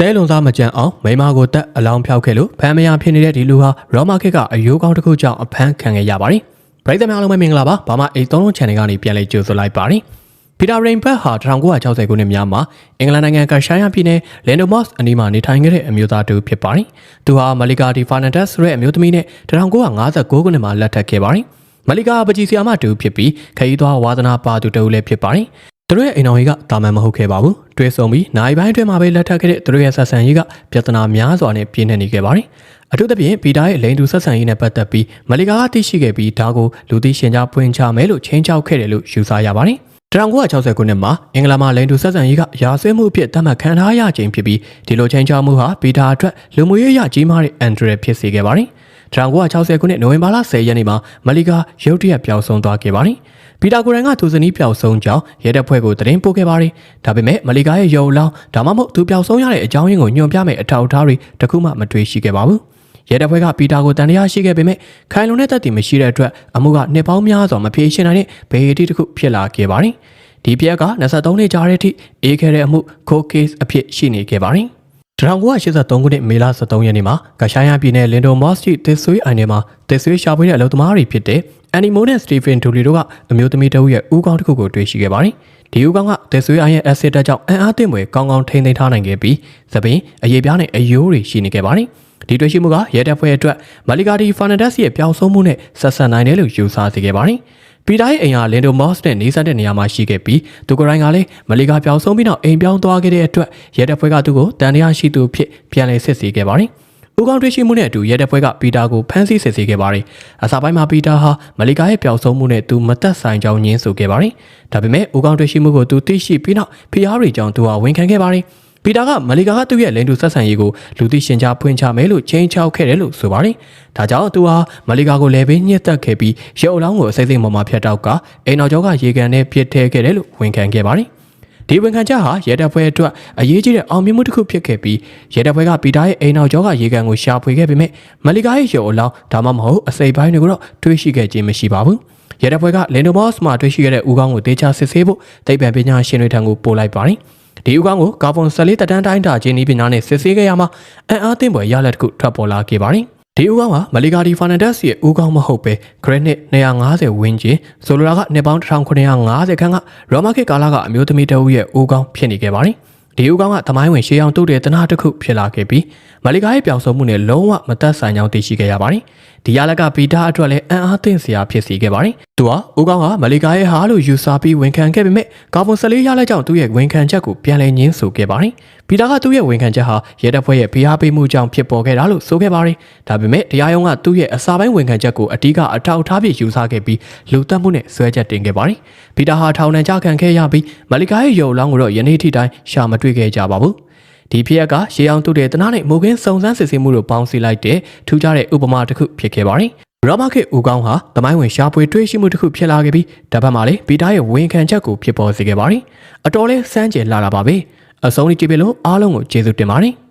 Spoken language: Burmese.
တဲလွန်သားမကြံအောင်မိမကိုတက်အလောင်းဖျောက်ခဲ့လို့ဖမ်းမရဖြစ်နေတဲ့ဒီလူဟာရောမခစ်ကအယိုးကောင်းတစ်ခုကြောင့်အဖမ်းခံခဲ့ရပါတယ်။ပရိသတ်များအားလုံးပဲမင်္ဂလာပါ။ဘာမှအိတ်သုံးလုံး channel ကနေပြန်လည်ကြိုဆိုလိုက်ပါတယ်။ပီတာရိန်ဘတ်ဟာ1960ခုနှစ်များမှာအင်္ဂလန်နိုင်ငံကရှာယာပြည်နယ်လန်ဒိုမော့စ်အနီးမှာနေထိုင်ခဲ့တဲ့အမျိုးသားတူဖြစ်ပါတယ်။သူဟာမလီကာဒီဖာနန်ဒက်ဆိုတဲ့အမျိုးသမီးနဲ့1959ခုနှစ်မှာလက်ထပ်ခဲ့ပါတယ်။မလီကာပကြီးဆီယာမတူဖြစ်ပြီးခရီးသွားဝါသနာပါသူတူလည်းဖြစ်ပါတယ်။ သူတို့ရဲ့အိမ်တော်ကြီးကတာမန်မဟုတ်ခဲ့ပါဘူး။တွဲဆုံပြီးနိုင်ပိုင်းအတွင်းမှာပဲလက်ထပ်ခဲ့တဲ့သူတို့ရဲ့ဆက်ဆံရေးကပြဿနာများစွာနဲ့ပြင်းထန်နေခဲ့ပါတယ်။အထူးသဖြင့်ပီတာရဲ့လိန်တူဆက်ဆံရေးနဲ့ပတ်သက်ပြီးမလီကာကသိရှိခဲ့ပြီးဒါကိုလူသိရှင်ကြားပွင့်ချမယ်လို့ချင်းချောက်ခဲ့တယ်လို့ယူဆရပါတယ်။1960ခုနှစ်မှာအင်္ဂလန်မှာလိန်တူဆက်ဆံရေးကရာဆွဲမှုအဖြစ်သတ်မှတ်ခံထားရခြင်းဖြစ်ပြီးဒီလိုချင်းချောက်မှုဟာပီတာအတွက်လူမှုရေးအရကြီးမားတဲ့အန်ဒရယ်ဖြစ်စေခဲ့ပါတယ်။1960ခုနှစ်နိုဝင်ဘာလ10ရက်နေ့မှာမလီကာရုတ်တရက်ပျောက်ဆုံးသွားခဲ့ပါတယ်။ ပီတာကိုရန်ကသူဇနီးပျောက်ဆုံးကြောင်းရဲတပ်ဖွဲ့ကိုသတင်းပို့ခဲ့ပါတယ်။ဒါပေမဲ့မလီကာရဲ့ရုပ်လောင်းဒါမှမဟုတ်သူပျောက်ဆုံးရတဲ့အကြောင်းရင်းကိုညွှန်ပြမယ့်အထောက်အထားတွေတခုမှမတွေ့ရှိခဲ့ပါဘူး။ရဲတပ်ဖွဲ့ကပီတာကိုတန်တရားရှိခဲ့ပေမဲ့ခိုင်လုံတဲ့သက်တည်မရှိတဲ့အတွက်အမှုကနှစ်ပေါင်းများစွာမဖြေရှင်းနိုင်တဲ့ဘေးအတီတစ်ခုဖြစ်လာခဲ့ပါတယ်။ဒီပြက်က23နှစ်ကြာတဲ့အထိအေးခဲ့တဲ့အမှု cold case အဖြစ်ရှိနေခဲ့ပါတယ်။1983ခုနှစ်မေလ23ရက်နေ့မှာဂရှိုင်းယာပြည်နယ်လင်ဒိုမော့စ်ရှိတစ်ဆွေးအိုင်ထဲမှာတစ်ဆွေးရှာဖွေတဲ့အလုပ်သမားတွေဖြစ်တဲ့ အန်နီမိုနဲ့စတီဖင်ဒူလီတို့ကအမျိုးသမီးတဦးရဲ့ဦးခေါင်းတစ်ခုကိုတွေ့ရှိခဲ့ပါတယ်။ဒီဦးခေါင်းကတစ်ဆွေးအိုင်ရဲ့အက်ဆစ်တက်ကြောင့်အံ့အားသင့်ွယ်ကောင်းကောင်းထိန်းသိမ်းထားနိုင်ခဲ့ပြီးသပင်အရေးပြားနဲ့အယိုးတွေရှိနေခဲ့ပါတယ်။ဒီတွေ့ရှိမှုကရဲတပ်ဖွဲ့အတွက်မလီဂါဒီဖာနဒက်စ်ရဲ့ပျောက်ဆုံးမှုနဲ့ဆက်ဆံနိုင်တယ်လို့ယူဆစေခဲ့ပါတယ်။ပီတာရဲ့အိမ်ဟာလင်ဒိုမော့စ်နဲ့နေဆက်တဲ့နေရာမှာရှိခဲ့ပြီးသူကိုယ်တိုင်ကလည်းမလီကာပြောင်းဆုံးပြီးနောက်အိမ်ပြောင်းသွားခဲ့တဲ့အတွက်ရဲတပ်ဖွဲ့ကသူ့ကိုတန်တရားရှိသူဖြစ်ပြန်လည်စစ်ဆေးခဲ့ပါတယ်။ ဦးကောင်းတွေ့ရှိမှုနဲ့အတူရဲတပ်ဖွဲ့ကပီတာကိုဖမ်းဆီးစစ်ဆေးခဲ့ပါတယ်။အစပိုင်းမှာပီတာဟာမလီကာရဲ့ပျောက်ဆုံးမှုနဲ့သူမသက်ဆိုင်ကြောင်းညင်းဆိုခဲ့ပါတယ်။ဒါပေမဲ့ဦးကောင်းတွေ့ရှိမှုကိုသူသိရှိပြီးနောက်ဖျားရီကြောင့်သူဟာဝန်ခံခဲ့ပါတယ်။ပီတာကမလီကာကသူ့ရဲ့လင်တူဆက်ဆံရေးကိုလူသိရှင်ကြားဖွင့်ချမယ်လို့ချင်းချောက်ခဲ့တယ်လို့ဆိုပါတယ်။ဒါကြောင့်သူဟာမလီကာကိုလည်းပေးညှက်တက်ခဲ့ပြီးရုပ်အလောင်းကိုအစိမ့်စိမ့်ပေါ်မှာဖျက်တောက်ကအိမ်တော်ကျောကရေကန်နဲ့ပြစ်ထဲခဲ့တယ်လို့ဝန်ခံခဲ့ပါတယ်။ ဒီဝန်ခံချက်ဟာရဲတပ်ဖွဲ့အတွက်အရေးကြီးတဲ့အောင်မြင်မှုတစ်ခုဖြစ်ခဲ့ပြီးရဲတပ်ဖွဲ့ကပီတာရဲ့အိမ်တော်ကျောကရေကန်ကိုရှာဖွေခဲ့ပေမဲ့မလီကာရဲ့ရုပ်အလောင်းဒါမှမဟုတ်အစိပ်ပိုင်းတွေကိုတော့တွေးရှိခဲ့ခြင်းမရှိပါဘူး။ရဲတပ်ဖွဲ့ကလင်ဒိုမော့စ်မှာတွေ့ရှိခဲ့တဲ့ဦးခေါင်းကိုတေချာစစ်ဆေးဖို့သိပ္ပံပညာရှင်တွေထံကိုပို့လိုက်ပါတယ်။ဒီဥကောင်းကိုကာဗွန်14တတန်းတိုင်းတာချင်းဤပညာနဲ့စစ်ဆေးခဲ့ရမှာအံ့အားသင့်ပွဲရလက်တစ်ခုထွက်ပေါ်လာခဲ့ပါတယ်။ ဒီဥကောင်းကမလီဂါဒီဖာနန်ဒက်စ်ရဲ့ဥကောင်းမဟုတ်ပဲဂရက်နစ်250ဝင်းကျင်ဆိုလိုတာကနှစ်ပေါင်း1950ခန်းကရောမခေတ်ကာလကအမျိုးသမီးတအုပ်ရဲ့ဥကောင်းဖြစ်နေခဲ့ပါတယ်။ဒီဥကောင်းကသမိုင်းဝင်ရှေးအောင်တုတ်တဲ့တနာတစ်ခုဖြစ်လာခဲ့ပြီးမလီဂါရဲ့ပြောင်ဆုံးမှုနဲ့လုံးဝမသက်ဆိုင်ကြောင်းသိရှိခဲ့ရပါတယ်။ဒီရလက်ကဗီတာအတွက်လည်းအံ့အားသင့်စရာဖြစ်စေခဲ့ပါတယ်။ သူဟာဥကောင်းကမလီဂါရဲ့ဟာလို့ယူဆပြီးဝန်ခံခဲ့ပေမဲ့ကာဗွန်14ရလက်ကြောင့်သူ့ရဲ့ဝန်ခံချက်ကိုပြန်လည်ညှင်းဆိုခဲ့ပါတယ်။ဗီတာကသူ့ရဲ့ဝန်ခံချက်ဟာရဲတပ်ဖွဲ့ရဲ့ဖိအားပေးမှုကြောင့်ဖြစ်ပေါ်ခဲ့တာလို့ဆိုခဲ့ပါတယ်။ဒါပေမဲ့တရားရုံးကသူ့ရဲ့အစာပိုင်းဝန်ခံချက်ကိုအတိကအထောက်အထားပြယူဆခဲ့ပြီးလူတက်မှုနဲ့ဆွဲချက်တင်ခဲ့ပါတယ်။ဗီတာဟာထောင်နှံကြခံခဲ့ရပြီးမလီဂါရဲ့ရုပ်လောင်းကိုတော့ယနေ့ထိတိုင်းရှာမတွေ့ခဲ့ကြပါဘူး။ဒီဖြစ်ရက်ကရေအောင်တုတဲ့တနာနဲ့မူခင်းစုံစမ်းစစ်ဆေးမှုတို့ပေါင်းစည်းလိုက်တဲ့ထူးခြားတဲ့ဥပမာတစ်ခုဖြစ်ခဲ့ပါတယ်။ ရောမခေဦးကောင်းဟာတမိုင်းဝင်ရှားပွေတွေ့ရှိမှုတစ်ခုဖြစ်လာခဲ့ပြီးတပတ်မှလည်းပီတာရဲ့ဝန်ခံချက်ကိုဖြစ်ပေါ်စေခဲ့ပါတယ်။အတော်လေးစမ်းကြယ်လာတာပါပဲ။အဆုံးထိကြည့်ပြလို့အားလုံးကိုကျေးဇူးတင်ပါတယ်။